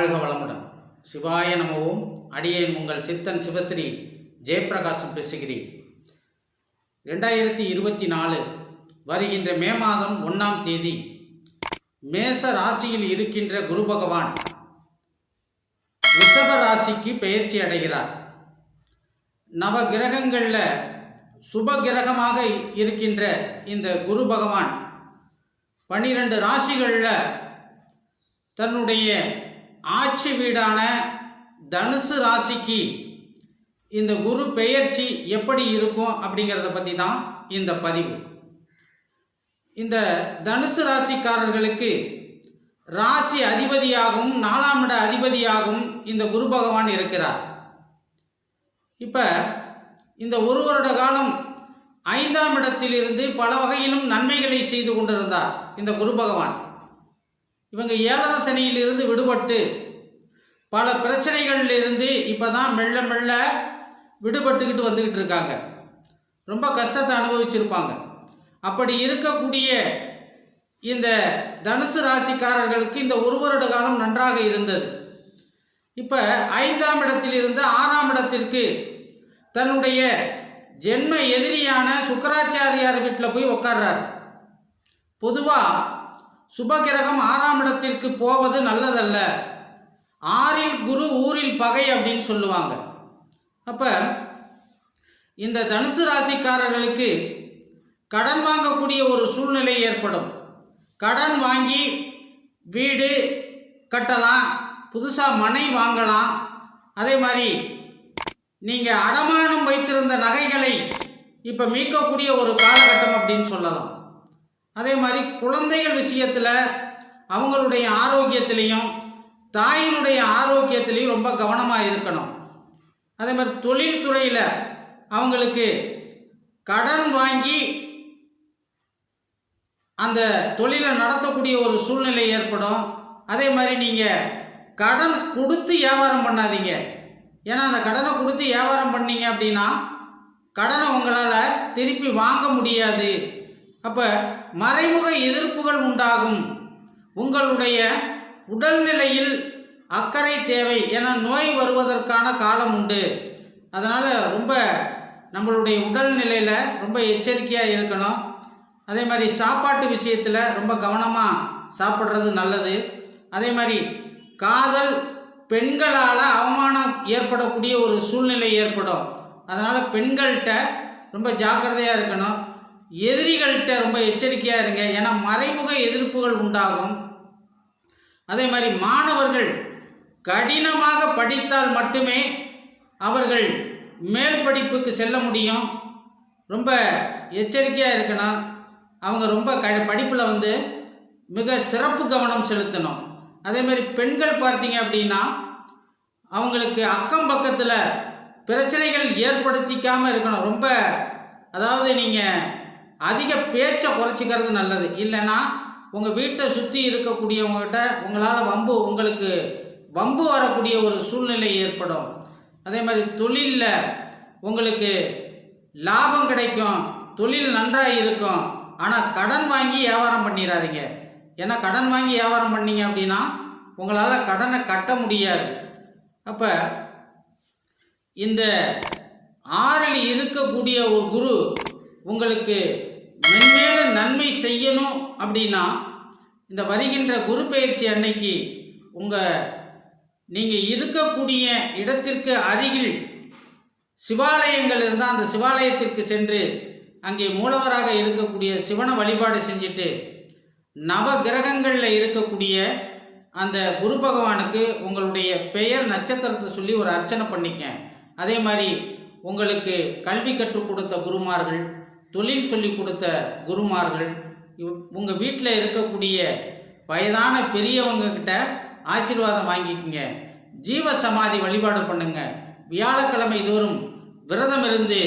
வாழ்க வளமுடன். சிவாய நமவும் அடியேன் உங்கள் சித்தன் சிவஸ்ரீ ஜெயப்பிரகாசம் பேசுகிறேன். ரெண்டாயிரத்தி இருபத்தி நாலு வருகின்ற மே மாதம் ஒன்றாம் தேதி மேச ராசியில் இருக்கின்ற குரு பகவான் ரிஷப ராசிக்கு பெயர்ச்சி அடைகிறார். நவ கிரகங்களில் சுப கிரகமாக இருக்கின்ற இந்த குரு பகவான் பன்னிரண்டு ராசிகளில் தன்னுடைய ஆட்சி வீடான தனுசு ராசிக்கு இந்த குரு பெயர்ச்சி எப்படி இருக்கும் அப்படிங்கிறத பற்றி தான் இந்த பதிவு. இந்த தனுசு ராசிக்காரர்களுக்கு ராசி அதிபதியாகவும் நாலாம் இட அதிபதியாகவும் இந்த குரு பகவான் இருக்கிறார். இப்போ இந்த ஒரு வருட காலம் ஐந்தாம் இடத்திலிருந்து பல வகையிலும் நன்மைகளை செய்து கொண்டிருந்தார் இந்த குரு பகவான். இவங்க ஏழரை சனியிலிருந்து விடுபட்டு பல பிரச்சனைகள்லேருந்து இப்போ தான் மெல்ல மெல்ல விடுபட்டுக்கிட்டு வந்துக்கிட்டு இருக்காங்க ரொம்ப கஷ்டத்தை அனுபவிச்சிருப்பாங்க. அப்படி இருக்கக்கூடிய இந்த தனுசு ராசிக்காரர்களுக்கு இந்த ஒரு வருட காலம் நன்றாக இருந்தது. இப்போ ஐந்தாம் இடத்திலிருந்து ஆறாம் இடத்திற்கு தன்னுடைய ஜென்ம எதிரியான சுக்கராச்சாரியார் வீட்டில் போய் உட்கார்றார் பொதுவாக சுபகிரகம் ஆறாம் இடத்திற்கு போவது நல்லதல்ல. ஆறில் குரு ஊரில் பகை அப்படின்னு சொல்லுவாங்க. அப்போ இந்த தனுசு ராசிக்காரர்களுக்கு கடன் வாங்கக்கூடிய ஒரு சூழ்நிலை ஏற்படும். கடன் வாங்கி வீடு கட்டலாம் புதுசாக மனை வாங்கலாம். அதே மாதிரி நீங்கள் அடமானம் வைத்திருந்த நகைகளை இப்போ மீட்கக்கூடிய ஒரு காலகட்டம் அப்படின்னு சொல்லலாம். அதே மாதிரி குழந்தைகள் விஷயத்தில் அவங்களுடைய ஆரோக்கியத்திலையும் தாயினுடைய ஆரோக்கியத்திலையும் ரொம்ப கவனமாக இருக்கணும். அதே மாதிரி தொழில்துறையில் அவங்களுக்கு கடன் வாங்கி அந்த தொழிலை நடத்தக்கூடிய ஒரு சூழ்நிலை ஏற்படும். அதே மாதிரி நீங்கள் கடன் கொடுத்து வியாபாரம் பண்ணாதீங்க. ஏன்னா அந்த கடனை கொடுத்து வியாபாரம் பண்ணீங்க அப்படின்னா கடனை உங்களால் திருப்பி வாங்க முடியாது. அப்போ மறைமுக எதிர்ப்புகள் உண்டாகும். உங்களுடைய உடல்நிலையில் அக்கறை தேவை என நோய் வருவதற்கான காலம் உண்டு. அதனால் ரொம்ப நம்மளுடைய உடல்நிலையில் ரொம்ப எச்சரிக்கையாக இருக்கணும். அதே மாதிரி சாப்பாட்டு விஷயத்தில் ரொம்ப கவனமாக சாப்பிட்றது நல்லது. அதே மாதிரி காதல் பெண்களால் அவமானம் ஏற்படக்கூடிய ஒரு சூழ்நிலை ஏற்படும். அதனால் பெண்கள்கிட்ட ரொம்ப ஜாக்கிரதையாக இருக்கணும். எதிரிகள்கிட்ட ரொம்ப எச்சரிக்கையாக இருங்க. ஏன்னா மறைமுக எதிர்ப்புகள் உண்டாகும். அதே மாதிரி மாணவர்கள் கடினமாக படித்தால் மட்டுமே அவர்கள் மேல் படிப்புக்கு செல்ல முடியும். ரொம்ப எச்சரிக்கையாக இருக்கணும். அவங்க ரொம்ப க படிப்பில் வந்து மிக சிறப்பு கவனம் செலுத்தணும். அதே மாதிரி பெண்கள் பார்த்தீங்க அப்படின்னா அவங்களுக்கு அக்கம் பக்கத்தில் பிரச்சனைகள் ஏற்படுத்திக்காமல் இருக்கணும். ரொம்ப அதாவது நீங்கள் அதிக பேச்சை குறைச்சிக்கிறது நல்லது. இல்லைன்னா உங்கள் வீட்டை சுற்றி இருக்கக்கூடியவங்ககிட்ட உங்களால் வம்பு உங்களுக்கு வம்பு வரக்கூடிய ஒரு சூழ்நிலை ஏற்படும். அதே மாதிரி தொழிலில் உங்களுக்கு லாபம் கிடைக்கும் தொழில் நன்றாக இருக்கும். ஆனால் கடன் வாங்கி வியாபாரம் பண்ணிடாதீங்க ஏன்னா கடன் வாங்கி வியாபாரம் பண்ணீங்க அப்படின்னா உங்களால் கடனை கட்ட முடியாது. அப்போ இந்த ஆறில் இருக்கக்கூடிய ஒரு குரு உங்களுக்கு மென்மேலும் நன்மை செய்யணும் அப்படின்னா இந்த வருகின்ற குரு பயிற்சி அன்னைக்கு உங்கள் நீங்கள் இருக்கக்கூடிய இடத்திற்கு அருகில் சிவாலயங்கள் இருந்தால் அந்த சிவாலயத்திற்கு சென்று அங்கே மூலவராக இருக்கக்கூடிய சிவனை வழிபாடு செஞ்சுட்டு நவ கிரகங்களில் இருக்கக்கூடிய அந்த குரு பகவானுக்கு உங்களுடைய பெயர் நட்சத்திரத்தை சொல்லி ஒரு அர்ச்சனை பண்ணிக்க அதே மாதிரி உங்களுக்கு கல்வி கற்றுக் கொடுத்த குருமார்கள் தொழில் சொல்லி கொடுத்த குருமார்கள் உங்கள் வீட்டில் இருக்கக்கூடிய வயதான பெரியவங்க கிட்ட ஆசீர்வாதம் வாங்கிக்கோங்க. ஜீவ சமாதி வழிபாடு பண்ணுங்க. வியாழக்கிழமை தோறும் விரதம் இருந்து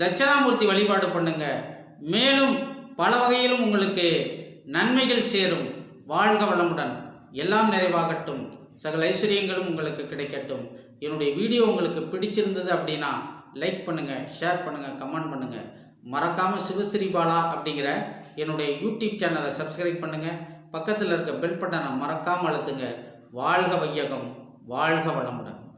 தட்சணாமூர்த்தி வழிபாடு பண்ணுங்க. மேலும் பல வகையிலும் உங்களுக்கு நன்மைகள் சேரும். வாழ்க வளமுடன். எல்லாம் நிறைவாகட்டும். சகல ஐஸ்வர்யங்களும் உங்களுக்கு கிடைக்கட்டும். என்னுடைய வீடியோ உங்களுக்கு பிடிச்சிருந்தது அப்படின்னா லைக் பண்ணுங்கள் ஷேர் பண்ணுங்கள் கமெண்ட் பண்ணுங்கள் மறக்காமல் சிவஸ்ரீ பாலா அப்படிங்கிற என்னுடைய யூடியூப் சேனலை சப்ஸ்கிரைப் பண்ணுங்கள் பக்கத்தில் இருக்க பெல் பட்டனை மறக்காமல் அழுத்துங்க. வாழ்க வையகம். வாழ்க வளமுடன்.